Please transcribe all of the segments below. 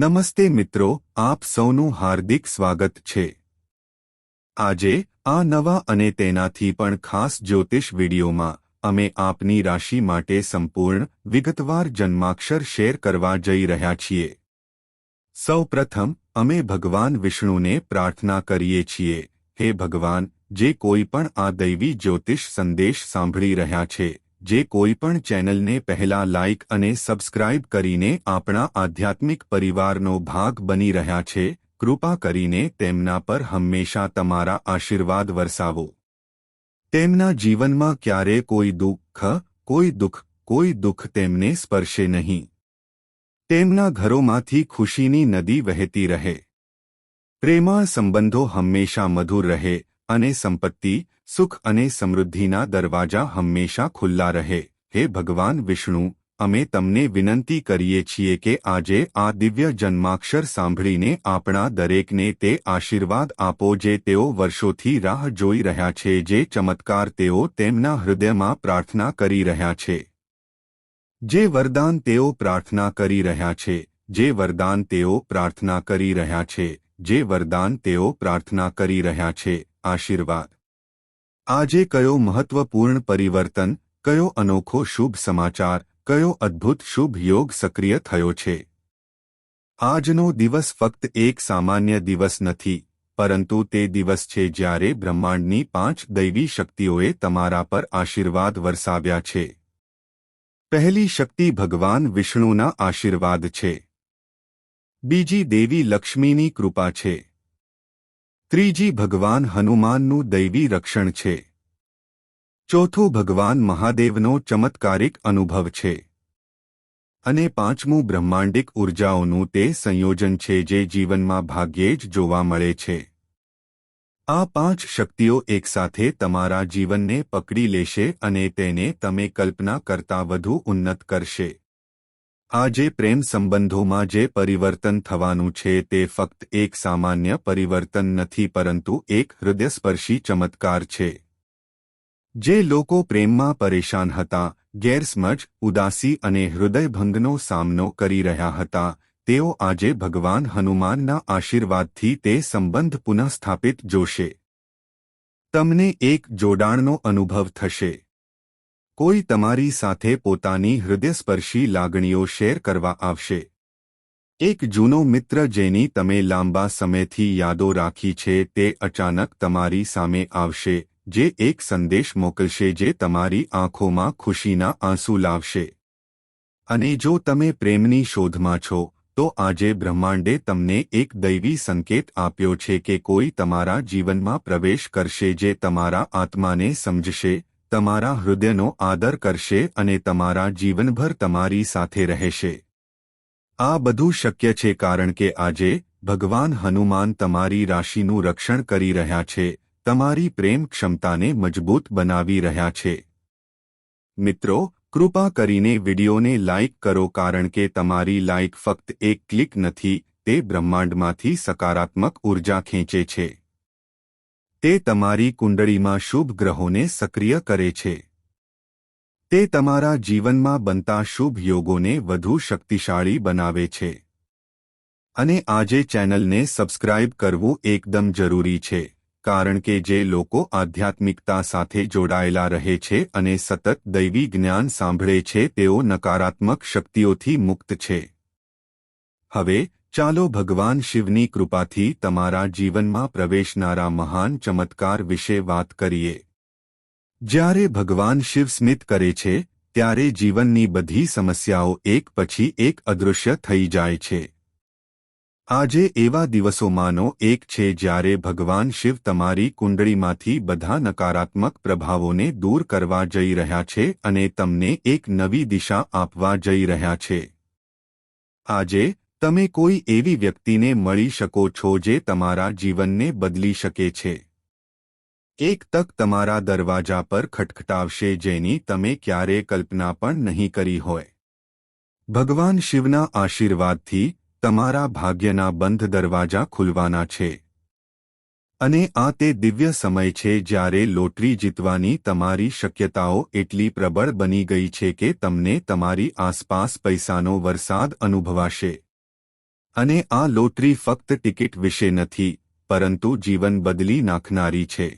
નમસ્તે મિત્રો, આપ સૌનું હાર્દિક સ્વાગત છે. આજે, આ નવા અને તેનાથી પણ ખાસ જ્યોતિષ વિડીયોમાં, અમે આપની રાશિ માટે સંપૂર્ણ, વિગતવાર જન્માક્ષર શેર કરવા જઈ રહ્યા છીએ. સૌપ્રથમ, અમે ભગવાન વિષ્ણુને પ્રાર્થના કરીએ છીએ. હે ભગવાન, જે કોઈ પણ આ દૈવી જ્યોતિષ સંદેશ સાંભળી રહ્યા છે જે કોઈ પણ ચેનલને પહેલા લાઇક અને સબસ્ક્રાઇબ કરીને આપણા આધ્યાત્મિક પરિવારનો ભાગ બની રહ્યા છે, કૃપા કરીને તેમના પર હંમેશા તમારા આશીર્વાદ વરસાવો. તેમના જીવનમાં ક્યારે કોઈ દુઃખ કોઈ દુઃખ કોઈ દુઃખ તેમને સ્પર્શે નહીં. તેમના ઘરોમાંથી ખુશીની નદી વહેતી રહે. પ્રેમાળ સંબંધો હંમેશા મધુર રહે અને સંપત્તિ સુખ અને સમૃદ્ધિના દરવાજા હંમેશા ખુલ્લા રહે. હે ભગવાન વિષ્ણુ, અમે તમને વિનંતી કરીએ છીએ કે આજે આ દિવ્ય જન્માક્ષર સાંભળીને આપણા દરેકને તે આશીર્વાદ આપો જે તેઓ વર્ષોથી રાહ જોઈ રહ્યા છે, જે ચમત્કાર તેઓ તેમના હૃદયમાં પ્રાર્થના કરી રહ્યા છે. જે વરદાન તેઓ પ્રાર્થના કરી રહ્યા છે, જે વરદાન તેઓ પ્રાર્થના કરી રહ્યા છે, જે વરદાન તેઓ પ્રાર્થના કરી રહ્યા છે, આશીર્વાદ. આજે કયો મહત્વપૂર્ણ પરિવર્તન, કયો અનોખો શુભ સમાચાર, કયો અદ્ભુત શુભ યોગ સક્રિય થયો છે? આજનો દિવસ ફક્ત એક સામાન્ય દિવસ નથી, પરંતુ તે દિવસ છે જ્યારે બ્રહ્માંડની પાંચ દૈવી શક્તિઓએ તમારા પર આશીર્વાદ વરસાવ્યા છે. પહેલી શક્તિ ભગવાન વિષ્ણુના આશીર્વાદ છે. બીજી દેવી લક્ષ્મીની કૃપા છે. ત્રીજી ભગવાન હનુમાનનું દૈવી રક્ષણ છે. ચોથું ભગવાન મહાદેવનો ચમત્કારિક અનુભવ છે. અને પાંચમું બ્રહ્માંડિક ઉર્જાઓનું તે સંયોજન છે જે જીવનમાં ભાગ્યે જ જોવા મળે છે. આ પાંચ શક્તિઓ એકસાથે તમારા જીવનને પકડી લેશે અને તેને તમે કલ્પના કરતા વધુ ઉન્નત કરશે. આજે પ્રેમ સંબંધોમાં જે પરિવર્તન થવાનું છે તે ફક્ત એક સામાન્ય પરિવર્તન નથી પરંતુ એક હૃદયસ્પર્શી ચમત્કાર છે. જે લોકો પ્રેમમાં પરેશાન હતા, ગેરસમજ, ઉદાસી અને હૃદયભંગનો સામનો કરી રહ્યા હતા, તેઓ આજે ભગવાન હનુમાનના આશીર્વાદથી તે સંબંધ પુનઃસ્થાપિત જોશે. તમને એક જોડાણનો અનુભવ થશે. કોઈ તમારી સાથે પોતાની હૃદયસ્પર્શી લાગણીઓ શેર કરવા આવશે. એક જૂનો મિત્ર જેની તમે લાંબા સમયથી યાદો રાખી છે તે અચાનક તમારી સામે આવશે, જે એક સંદેશ મોકલશે જે તમારી આંખોમાં ખુશીના આંસુ લાવશે. અને જો તમે પ્રેમની શોધમાં છો, તો આજે બ્રહ્માંડે તમને એક દૈવી સંકેત આપ્યો છે કે કોઈ તમારા જીવનમાં પ્રવેશ કરશે જે તમારા આત્માને સમજશે તમારા હૃદયનો આદર કરશે અને તમારા જીવનભર તમારી સાથે રહેશે. આ બધું શક્ય છે કારણ કે આજે ભગવાન હનુમાન તમારી રાશિનું રક્ષણ કરી રહ્યા છે, તમારી પ્રેમ ક્ષમતાને મજબૂત બનાવી રહ્યા છે. મિત્રો, કૃપા કરીને વિડીયોને લાઇક કરો કારણ કે તમારી લાઇક ફક્ત એક ક્લિક નથી, તે બ્રહ્માંડમાંથી સકારાત્મક ઊર્જા ખેંચે છે. તે તમારી કુંડળીમાં શુભ ગ્રહોને સક્રિય કરે છે. તે તમારા જીવનમાં બનતા શુભ યોગોને વધુ શક્તિશાળી બનાવે છે. અને આજે ચેનલને સબસ્ક્રાઇબ કરવું એકદમ જરૂરી છે, કારણ કે જે લોકો આધ્યાત્મિકતા સાથે જોડાયેલા રહે છે અને સતત દૈવી જ્ઞાન સાંભળે છે, તેઓ નકારાત્મક શક્તિઓથી મુક્ત છે. હવે ચાલો ભગવાન શિવની કૃપાથી તમારા જીવનમાં પ્રવેશનારા મહાન ચમત્કાર વિશે વાત કરીએ. જ્યારે ભગવાન શિવ સ્મિત કરે છે, ત્યારે જીવનની બધી સમસ્યાઓ એક પછી એક અદૃશ્ય થઈ જાય છે. આજે એવા દિવસોમાંનો એક છે જ્યારે ભગવાન શિવ તમારી કુંડળીમાંથી બધા નકારાત્મક પ્રભાવોને દૂર કરવા જઈ રહ્યા છે અને તમને એક નવી દિશા આપવા જઈ રહ્યા છે. આજે તમે કોઈ એવી વ્યક્તિને મળી શકો છો જે તમારા જીવનને બદલી શકે છે. એક તક તમારા દરવાજા પર ખટખટાવશે જેની તમે ક્યારે કલ્પના પણ નહીં કરી હોય. ભગવાન શિવના આશીર્વાદથી તમારા ભાગ્યના બંધ દરવાજા ખુલવાના છે. અને આ તે દિવ્ય સમય છે જ્યારે લોટરી જીતવાની તમારી શક્યતાઓ એટલી પ્રબળ બની ગઈ છે કે તમને તમારી આસપાસ પૈસાનો વરસાદ અનુભવાશે. અને આ લોટરી ફક્ત ટિકિટ વિશે નથી, પરંતુ જીવન બદલી નાખનારી છે.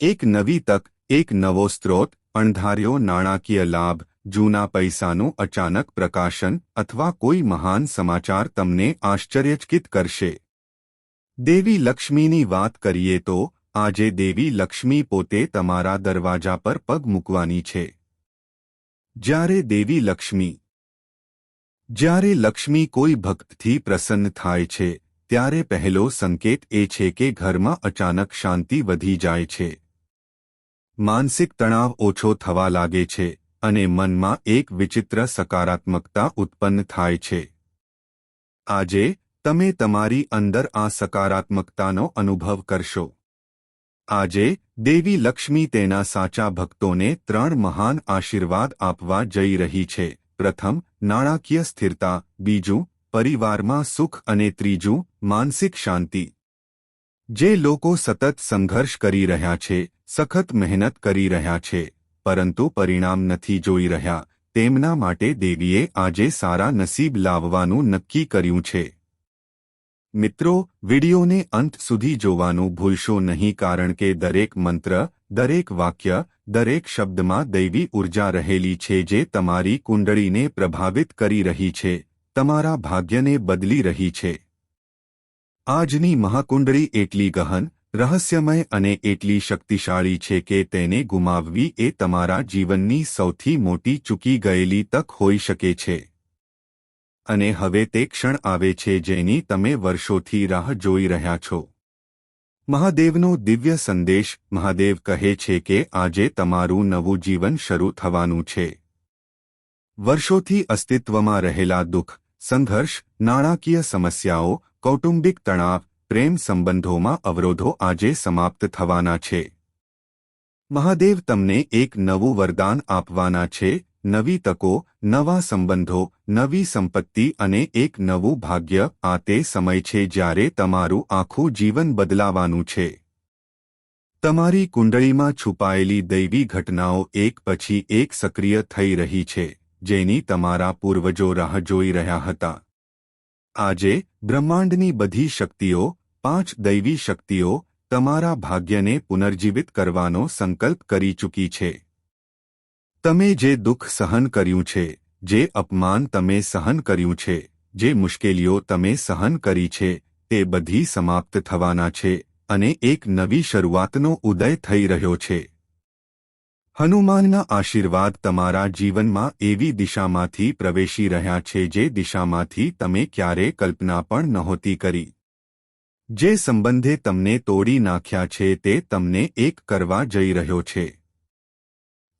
એક નવી તક, એક નવો સ્ત્રોત, અણધાર્યો નાણાકીય લાભ, જૂના પૈસાનું અચાનક પ્રકાશન અથવા કોઈ મહાન સમાચાર તમને આશ્ચર્યચકિત કરશે. દેવી લક્ષ્મીની વાત કરીએ તો, આજે દેવી લક્ષ્મી પોતે તમારા દરવાજા પર પગ મૂકવાની છે. જ્યારે દેવી લક્ષ્મી જ્યારે લક્ષ્મી કોઈ ભક્તથી પ્રસન્ન થાય છે, ત્યારે પહેલો સંકેત એ છે કે ઘરમાં અચાનક શાંતિ વધી જાય છે. માનસિક તણાવ ઓછો થવા લાગે છે અને મનમાં એક વિચિત્ર સકારાત્મકતા ઉત્પન્ન થાય છે. આજે, તમે તમારી અંદર આ સકારાત્મકતાનો અનુભવ કરશો. આજે, દેવી લક્ષ્મી તેના સાચા ભક્તોને ત્રણ મહાન આશીર્વાદ આપવા જઈ રહી છે. પ્રથમ, નાણાકીય સ્થિરતા, બીજું, પરિવારમાં સુખ અને ત્રીજું, માનસિક શાંતિ. જે લોકો સતત સંઘર્ષ કરી રહ્યા છે, સખત મહેનત કરી રહ્યા છે, પરંતુ પરિણામ નથી જોઈ રહ્યા, તેમના માટે દેવીએ આજે સારા નસીબ લાવવાનું નક્કી કર્યું છે. મિત્રો, વિડિયોને અંત સુધી જોવાનું ભૂલશો નહીં કારણ કે દરેક મંત્ર, દરેક વાક્ય દરેક શબ્દમાં દૈવી ઊર્જા રહેલી છે જે તમારી કુંડળીને પ્રભાવિત કરી રહી છે, તમારા ભાગ્યને બદલી રહી છે. આજની મહાકુંડળી એટલી ગહન, રહસ્યમય અને એટલી શક્તિશાળી છે કે તેને ગુમાવવી એ તમારા જીવનની સૌથી મોટી ચૂકી ગયેલી તક હોઈ શકે છે. અને હવે તે ક્ષણ આવે છે જેની તમે વર્ષોથી રાહ જોઈ રહ્યા છો. મહાદેવનો દિવ્ય સંદેશ મહાદેવ કહે છે કે આજે તમારું નવું જીવન શરૂ થવાનું છે. વર્ષોથી અસ્તિત્વમાં રહેલા દુઃખ, સંઘર્ષ, નાણાકીય સમસ્યાઓ, કૌટુંબિક તણાવ, પ્રેમ સંબંધોમાં અવરોધો આજે સમાપ્ત થવાના છે. મહાદેવ તમને એક નવું વરદાન આપવાના છે નવી તકો, નવા સંબંધો, નવી સંપત્તિ અને એક નવું ભાગ્ય આ તે સમય છે જ્યારે તમારું આખું જીવન બદલાવાનું છે. તમારી કુંડળીમાં છુપાયેલી દૈવી ઘટનાઓ એક પછી એક સક્રિય થઈ રહી છે, જેની તમારા પૂર્વજો રાહ જોઈ રહ્યા હતા. આજે, બ્રહ્માંડની બધી શક્તિઓ, પાંચ દૈવી શક્તિઓ, તમારા ભાગ્યને પુનર્જીવિત કરવાનો સંકલ્પ કરી ચૂકી છે. તમે જે દુઃખ સહન કર્યું છે, જે અપમાન તમે સહન કર્યું છે, જે મુશ્કેલીઓ તમે સહન કરી છે, તે બધી સમાપ્ત થવાના છે અને એક નવી શરૂઆતનો ઉદય થઈ રહ્યો છે. હનુમાનના આશીર્વાદ તમારા જીવનમાં એવી દિશામાંથી પ્રવેશી રહ્યા છે જે દિશામાંથી તમે ક્યારે કલ્પના પણ નહોતી કરી. જે સંબંધે તમને તોડી નાખ્યા છે તે તમને એક કરવા જઈ રહ્યો છે.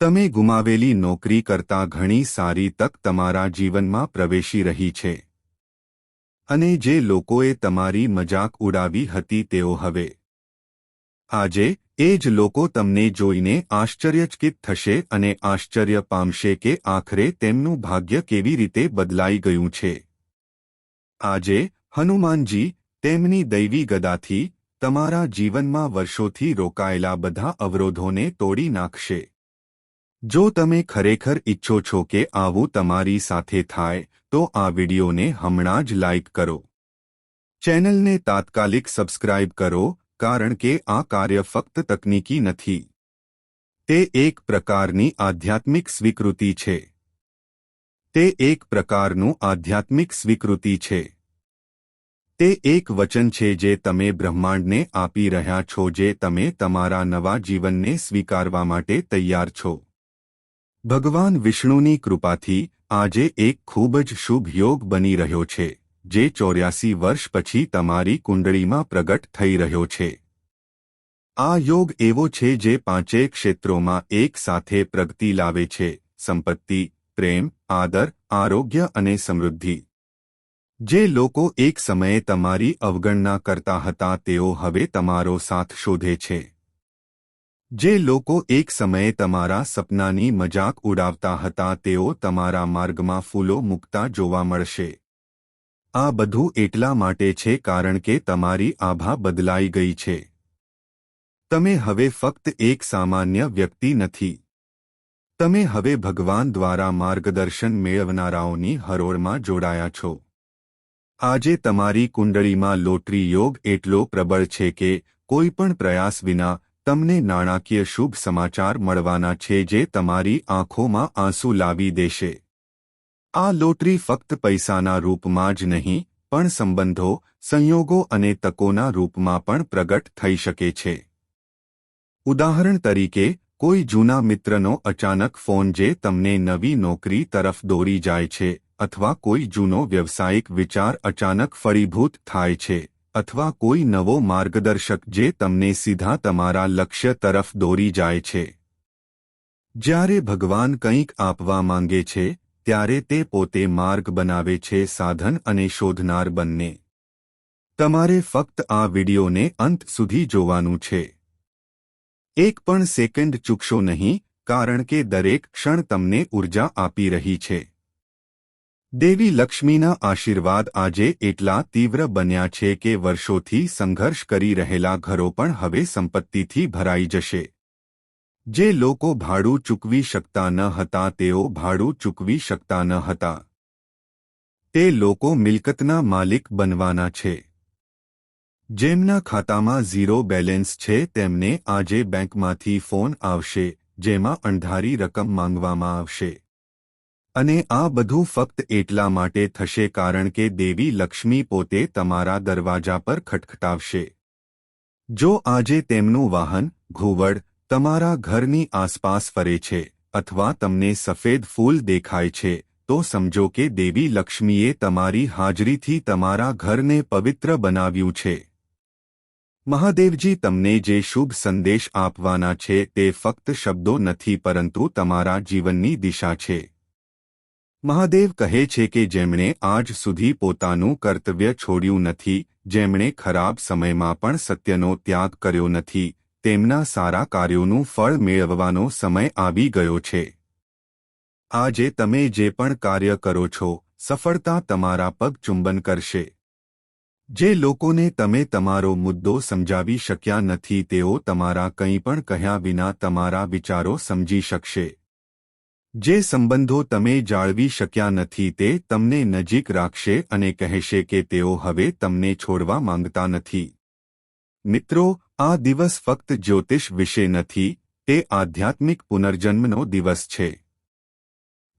તમે ગુમાવેલી નોકરી કરતાં ઘણી સારી તક તમારા જીવનમાં પ્રવેશી રહી છે. અને જે લોકોએ તમારી મજાક ઉડાવી હતી તેઓ હવે. આજે, એ જ લોકો તમને જોઈને આશ્ચર્યચકિત થશે અને આશ્ચર્ય પામશે કે આખરે તેમનું ભાગ્ય કેવી રીતે બદલાઈ ગયું છે. આજે, હનુમાનજી, તેમની દૈવી ગદાથી, તમારા જીવનમાં વર્ષોથી રોકાયેલા બધા અવરોધોને તોડી નાખશે. જો તમે ખરેખર ઈચ્છો છો કે આવું તમારી સાથે થાય, તો આ વિડિયોને હમણાં જ લાઇક કરો. ચેનલને તાત્કાલિક સબસ્ક્રાઇબ કરો, કારણ કે આ કાર્ય ફક્ત તકનીકી નથી. તે એક પ્રકારની આધ્યાત્મિક સ્વીકૃતિ છે. તે એક પ્રકારનું આધ્યાત્મિક સ્વીકૃતિ છે. તે એક વચન છે જે તમે બ્રહ્માંડને આપી રહ્યા છો જે તમે તમારા નવા જીવનને સ્વીકારવા માટે તૈયાર છો. ભગવાન વિષ્ણુની કૃપાથી આજે એક ખૂબ જ શુભ યોગ બની રહ્યો છે, જે ચોર્યાસી વર્ષ પછી તમારી કુંડળીમાં પ્રગટ થઈ રહ્યો છે. આ યોગ એવો છે જે પાંચેય ક્ષેત્રોમાં એક સાથે પ્રગતિ લાવે છે, સંપત્તિ, પ્રેમ, આદર, આરોગ્ય અને સમૃદ્ધિ. જે લોકો એક સમયે તમારી અવગણના કરતા હતા તેઓ હવે તમારો સાથ શોધે છે. જે લોકો એક સમયે તમારા સપનાની મજાક ઉડાવતા હતા, તેઓ તમારા માર્ગમાં ફૂલો મૂકતા જોવા મળશે. આ બધું એટલા માટે છે કારણ કે તમારી આભા બદલાઈ ગઈ છે. તમે હવે ફક્ત એક સામાન્ય વ્યક્તિ નથી. તમે હવે ભગવાન દ્વારા માર્ગદર્શન મેળવનારાઓની હરોળમાં જોડાયા છો. આજે તમારી કુંડળીમાં લોટરી યોગ એટલો પ્રબળ છે કે કોઈ પણ પ્રયાસ વિના તમને નાણાકીય શુભ સમાચાર મળવાના છે જે તમારી આંખોમાં આંસુ લાવી દેશે. આ લોટરી ફક્ત પૈસાના રૂપમાં જ નહીં, પણ સંબંધો, સંયોગો અને તકોના રૂપમાં પણ પ્રગટ થઈ શકે છે. ઉદાહરણ તરીકે, કોઈ જૂના મિત્રનો અચાનક ફોન જે તમને નવી નોકરી તરફ દોરી જાય છે, અથવા કોઈ જૂનો વ્યવસાયિક વિચાર અચાનક ફળીભૂત થાય છે. અથવા કોઈ નવો માર્ગદર્શક જે તમને સીધા તમારા લક્ષ્ય તરફ દોરી જાય છે. જ્યારે ભગવાન કંઈક આપવા માંગે છે, ત્યારે તે પોતે માર્ગ બનાવે છે સાધન અને શોધનાર બંને. તમારે ફક્ત આ વિડિયોને અંત સુધી જોવાનું છે. એક પણ સેકન્ડ ચૂકશો નહીં, કારણ કે દરેક ક્ષણ તમને ઊર્જા આપી રહી છે. દેવી લક્ષ્મીના આશીર્વાદ આજે એટલા તીવ્ર બન્યા છે કે વર્ષોથી સંઘર્ષ કરી રહેલા ઘરો પણ હવે સંપત્તિથી ભરાઈ જશે. જે લોકો ભાડું ચૂકવી શકતા ન હતા, તેઓ ભાડું ચૂકવી શકતા ન હતા. તે લોકો મિલકતના માલિક બનવાના છે. જેમના ખાતામાં ઝીરો બેલેન્સ છે, તેમને આજે બેંકમાંથી ફોન આવશે, જેમાં અણધારી રકમ માંગવામાં આવશે. અને આ બધું ફક્ત એટલા માટે થશે કારણ કે દેવી લક્ષ્મી પોતે તમારા દરવાજા પર ખટખટાવશે. જો આજે તેમનું વાહન, ઘુવડ, તમારા ઘરની આસપાસ ફરે છે, અથવા તમને સફેદ ફૂલ દેખાય છે, તો સમજો કે દેવી લક્ષ્મીએ તમારી હાજરીથી તમારા ઘરને પવિત્ર બનાવ્યું છે. મહાદેવજી તમને જે શુભ સંદેશ આપવાના છે તે ફક્ત શબ્દો નથી પરંતુ તમારા જીવનની દિશા છે. મહાદેવ કહે છે કે જેમણે આજ સુધી પોતાનું કર્તવ્ય છોડ્યું નથી, જેમણે ખરાબ સમયમાં પણ સત્યનો ત્યાગ કર્યો નથી, તેમના સારા કાર્યોનું ફળ મેળવવાનો સમય આવી ગયો છે. આજે તમે જે પણ કાર્ય કરો છો, સફળતા તમારા પગ ચુંબન કરશે. જે લોકોને તમે તમારો મુદ્દો સમજાવી શક્યા નથી, તેઓ તમારા કંઈ પણ કહ્યા વિના તમારા વિચારો સમજી શકશે. જે સંબંધો તમે જાળવી શક્યા નથી તે તમને નજીક રાખશે અને કહેશે કે તેઓ હવે તમને છોડવા માંગતા નથી. મિત્રો, આ દિવસ ફક્ત જ્યોતિષ વિશે નથી, તે આધ્યાત્મિક પુનર્જન્મનો દિવસ છે.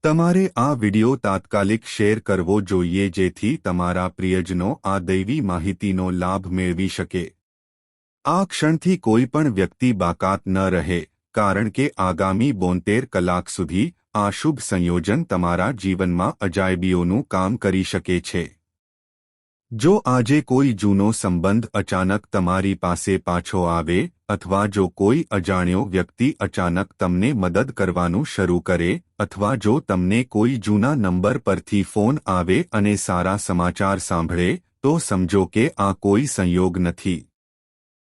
તમારે આ વિડિયો તાત્કાલિક શેર કરવો જોઈએ જેથી તમારા પ્રિયજનો આ દૈવી માહિતીનો લાભ મેળવી શકે. આ ક્ષણથી કોઈ પણ વ્યક્તિ બાકાત ન રહે, કારણ કે આગામી બોતેર કલાક સુધી આ શુભ સંયોજન તમારા જીવનમાં અજાયબીઓનું કામ કરી શકે છે. જો આજે કોઈ જૂનો સંબંધ અચાનક તમારી પાસે પાછો આવે, અથવા જો કોઈ અજાણ્યો વ્યક્તિ અચાનક તમને મદદ કરવાનું શરૂ કરે, અથવા જો તમને કોઈ જૂના નંબર પરથી ફોન આવે અને સારા સમાચાર સાંભળે, તો સમજો કે આ કોઈ સંયોગ નથી.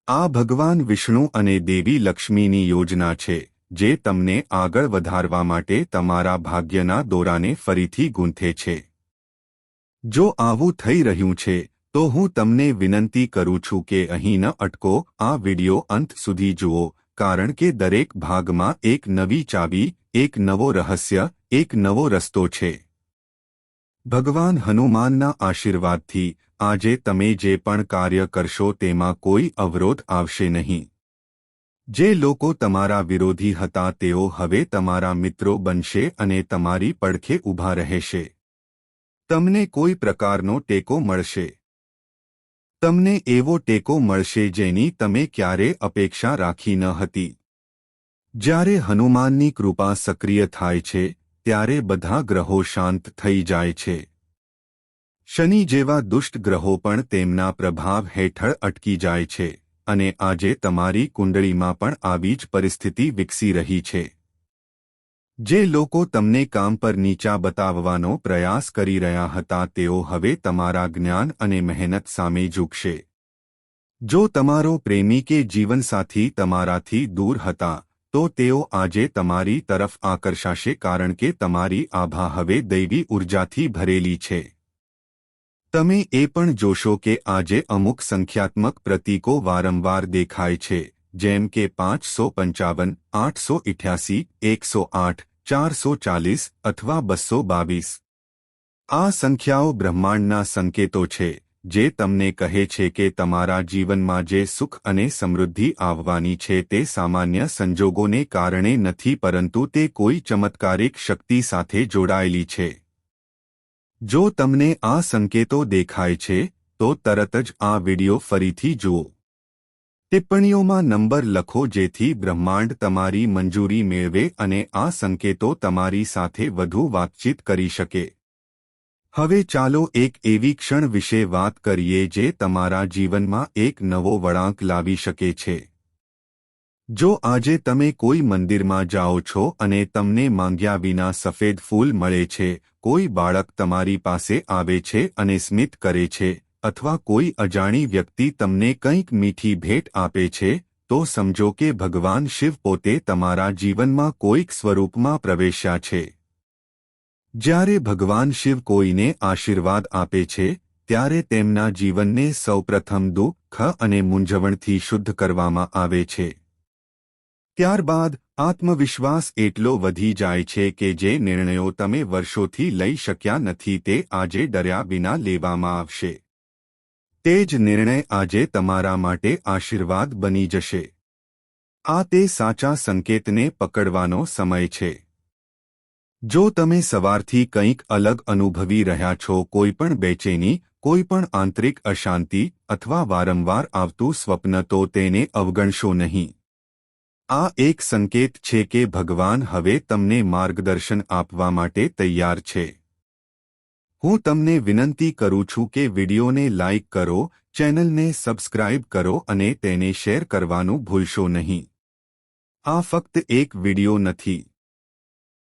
આ ભગવાન વિષ્ણુ અને દેવી લક્ષ્મીની યોજના છે. જે તમને આગળ વધારવા માટે તમારા ભાગ્યના દોરાને ફરીથી ગૂંથે છે. જો આવું થઈ રહ્યું છે, તો હું તમને વિનંતી કરું છું કે અહીં ન અટકો, આ વિડિયો અંત સુધી જુઓ, કારણ કે દરેક ભાગમાં એક નવી ચાવી, એક નવો રહસ્ય, એક નવો રસ્તો છે. ભગવાન હનુમાનના આશીર્વાદથી, આજે તમે જે પણ કાર્ય કરશો તેમાં કોઈ અવરોધ આવશે નહીં. જે લોકો તમારા વિરોધી હતા તેઓ હવે તમારા મિત્રો બનશે અને તમારી પડખે ઊભા રહેશે. તમને કોઈ પ્રકારનો ટેકો મળશે. તમને એવો ટેકો મળશે જેની તમે ક્યારે અપેક્ષા રાખી ન હતી. જ્યારે હનુમાનની કૃપા સક્રિય થાય છે, ત્યારે બધા ગ્રહો શાંત થઈ જાય છે. શનિ જેવા દુષ્ટ ગ્રહો પણ તેમના પ્રભાવ હેઠળ અટકી જાય છે. અને આજે તમારી કુંડળીમાં પણ આવી જ પરિસ્થિતિ વિકસી રહી છે. જે લોકો તમને કામ પર નીચા બતાવવાનો પ્રયાસ કરી રહ્યા હતા, તેઓ હવે તમારા જ્ઞાન અને મહેનત સામે ઝૂકશે. જો તમારો પ્રેમી કે જીવનસાથી તમારાથી દૂર હતા, તો તેઓ આજે તમારી તરફ આકર્ષાશે, કારણ કે તમારી આભા હવે દૈવી ઉર્જાથી ભરેલી છે. તમે એ પણ જોશો કે આજે અમુક સંખ્યાત્મક પ્રતીકો વારંવાર દેખાય છે, જેમ કે પાંચસો પંચાવન, આઠસો ઇઠ્યાસી, એકસો આઠ, ચારસો ચાલીસ અથવા બસો બાવીસ. આ સંખ્યાઓ બ્રહ્માંડના સંકેતો છે, જે તમને કહે છે કે તમારા જીવનમાં જે સુખ અને સમૃદ્ધિ આવવાની છે તે સામાન્ય સંજોગોને કારણે નથી પરંતુ તે કોઈ ચમત્કારિક શક્તિ સાથે જોડાયેલી છે. જો તમને આ સંકેતો દેખાય છે, તો તરત જ આ વિડિયો ફરીથી જુઓ. ટિપ્પણીઓમાં નંબર લખો જેથી બ્રહ્માંડ તમારી મંજૂરી મેળવે અને આ સંકેતો તમારી સાથે વધુ વાતચીત કરી શકે. હવે ચાલો એક એવી ક્ષણ વિશે વાત કરીએ જે તમારા જીવનમાં એક નવો વળાંક લાવી શકે છે. જો આજે તમે કોઈ મંદિરમાં જાઓ છો અને તમને માંગ્યા વિના સફેદ ફૂલ મળે છે, કોઈ બાળક તમારી પાસે આવે છે અને સ્મિત કરે છે, અથવા કોઈ અજાણી વ્યક્તિ તમને કંઈક મીઠી ભેટ આપે છે, તો સમજો કે ભગવાન શિવ પોતે તમારા જીવનમાં કોઈક સ્વરૂપમાં પ્રવેશ્યા છે. જ્યારે ભગવાન શિવ કોઈને આશીર્વાદ આપે છે, ત્યારે તેમના જીવનને સૌપ્રથમ દુઃખ અને મૂંઝવણથી શુદ્ધ કરવામાં આવે છે. ત્યારબાદ આત્મવિશ્વાસ એટલો વધી જાય છે કે જે નિર્ણયો તમે વર્ષોથી લઈ શક્યા નથી તે આજે ડર્યા વિના લેવામાં આવશે. તે જ નિર્ણય આજે તમારા માટે આશીર્વાદ બની જશે. આ તે સાચા સંકેતને પકડવાનો સમય છે. જો તમે સવારથી કંઈક અલગ અનુભવી રહ્યા છો કોઈપણ બેચેની કોઈપણ આંતરિક અશાંતિ અથવા વારંવાર આવતું સ્વપ્ન તો તેને અવગણશો નહીં. આ એક સંકેત છે કે ભગવાન હવે તમને માર્ગદર્શન આપવા માટે તૈયાર છે. હું તમને વિનંતી કરું છું કે વિડિયોને લાઇક કરો, ચેનલને સબસ્ક્રાઇબ કરો અને તેને શેર કરવાનું ભૂલશો નહીં. આ ફક્ત એક વિડિયો નથી.